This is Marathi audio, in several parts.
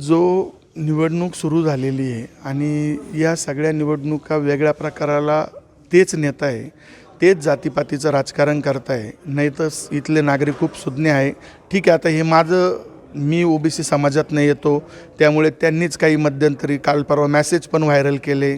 जो निवडणूक सुरू झालेली आहे आणि या सगळ्या निवडणुका वेगळ्या प्रकाराला तेच नेता आहे तेच जातीपातीचं राजकारण करताय नाही तर इथले नागरिक खूप सुज्ञ आहे. ठीक आहे आता हे माझं मी ओबीसी समाजातनं येतो त्यामुळे त्यांनीच काही मध्यंतरी काल परवा मॅसेज पण व्हायरल केले.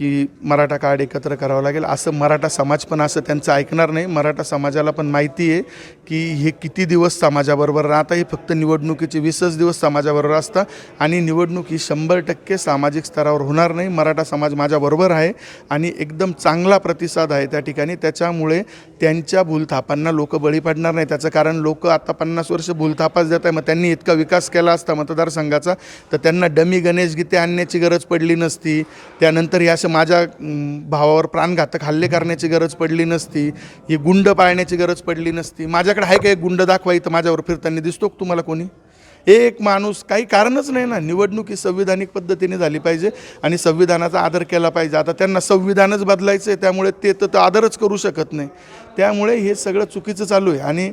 की मराठा कार्ड एकत्र करावं लागेल. असं मराठा समाज पण असं त्यांचं ऐकणार नाही. मराठा समाजाला पण माहिती आहे की हे किती दिवस समाजाबरोबर राहता हे फक्त निवडणुकीचे वीसच दिवस समाजाबरोबर असतं आणि निवडणूक ही शंभर टक्के सामाजिक स्तरावर होणार नाही. मराठा समाज माझ्याबरोबर आहे आणि एकदम चांगला प्रतिसाद आहे त्या ठिकाणी. त्याच्यामुळे त्यांच्या भूलथापांना लोक बळी पडणार नाही. त्याचं कारण लोक आता पन्नास वर्ष भूलथापाच देत आहे. मग त्यांनी इतका विकास केला असता मतदारसंघाचा तर त्यांना डमी गणेश गीते आणण्याची गरज पडली नसती. त्यानंतर या असं माझ्या भावावर प्राणघातक हल्ले करण्याची गरज पडली नसती ही गुंड पाळण्याची गरज पडली नसती. माझ्याकडे आहे का एक गुंड दाखवा इथं माझ्यावर फिरताना दिसतो तुम्हाला कोणी? एक माणूस काही कारणच नाही ना. निवडणूक ही संविधानिक पद्धतीने झाली पाहिजे आणि संविधानाचा आदर केला पाहिजे. आता त्यांना संविधानच बदलायचं आहे त्यामुळे ते तर आदरच करू शकत नाही. त्यामुळे हे सगळं चुकीचं चालू आहे. आणि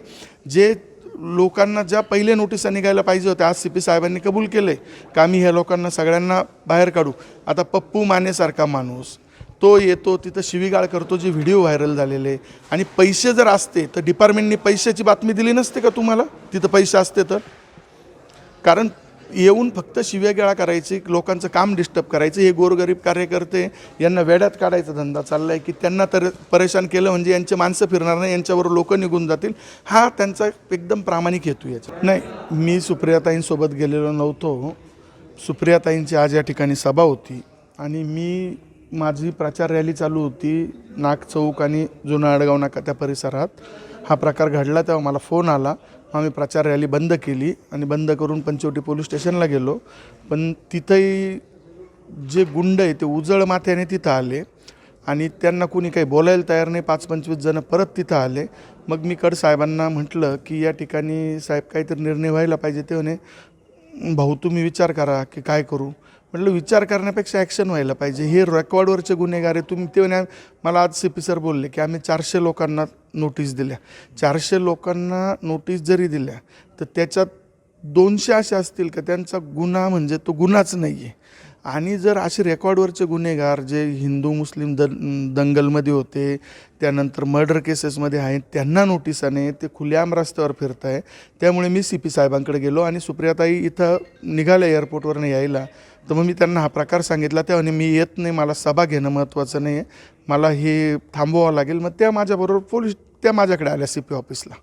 जे लोकांना ज्या पहिले नोटिसा निघायला पाहिजे होत्या आज सी पी साहेबांनी कबूल केलं आहे का आम्ही ह्या लोकांना सगळ्यांना बाहेर काढू? आता पप्पू मानेसारखा माणूस तो येतो तिथं शिवीगाळ करतो जे व्हिडिओ व्हायरल झालेले आणि पैसे जर असते तर डिपार्टमेंटने पैशाची बातमी दिली नसते का तुम्हाला? तिथं पैसे असते तर? कारण येऊन फक्त शिव्यागाळा करायची लोकांचं काम डिस्टर्ब करायचं. हे गोरगरीब कार्यकर्ते यांना वेड्यात काढायचा धंदा चालला आहे की त्यांना तर परेशान केलं म्हणजे यांचे माणसं फिरणार नाही यांच्यावर लोक निघून जातील. हा त्यांचा एकदम प्रामाणिक हेतू याचा नाही मी सुप्रियाताईंसोबत गेलेलो नव्हतो. सुप्रियाताईंची आज या ठिकाणी सभा होती आणि मी माझी प्रचार रॅली चालू होती नाग चौक आणि जुना आडगाव नाका त्या परिसरात. हा प्रकार घडला तेव्हा मला फोन आला. आम्ही प्रचार रॅली बंद केली आणि बंद करून पंचवटी पोलीस स्टेशनला गेलो. पण तिथंही जे गुंड आहे ते उजळ माथ्याने तिथं आले आणि त्यांना कोणी काही बोलायला तयार नाही. पाच पंचवीस जणं परत तिथं आले. मग मी कड साहेबांना म्हटलं की या ठिकाणी साहेब काहीतरी निर्णय व्हायला पाहिजे. ते म्हणे भाऊ तुम्ही विचार करा की काय करू? म्हटलं विचार करण्यापेक्षा ॲक्शन व्हायला पाहिजे. हे रेकॉर्डवरचे गुन्हेगार आहे तुम्ही ते म्हणे मला आज सी पी सर बोलले की आम्ही चारशे लोकांना नोटीस दिल्या. चारशे लोकांना नोटीस जरी दिल्या तर त्याच्यात दोनशे असे असतील का? त्यांचा गुन्हा म्हणजे तो गुन्हाच नाही आहे आणि जर असे रेकॉर्डवरचे गुन्हेगार जे हिंदू मुस्लिम द दंगलमध्ये होते त्यानंतर मर्डर केसेसमध्ये आहेत त्यांना नोटिसाने ते खुल्याम रस्त्यावर फिरत आहे त्यामुळे मी सी पी साहेबांकडे गेलो आणि सुप्रियाताई इथं निघाल्या एअरपोर्टवरनं यायला. तर मग मी त्यांना हा प्रकार सांगितला त्या मी येत नाही मला सभा घेणं महत्त्वाचं नाही मला हे थांबवावं लागेल. मग त्या माझ्याबरोबर पोलीस त्या माझ्याकडे आल्या सी पी ऑफिसला.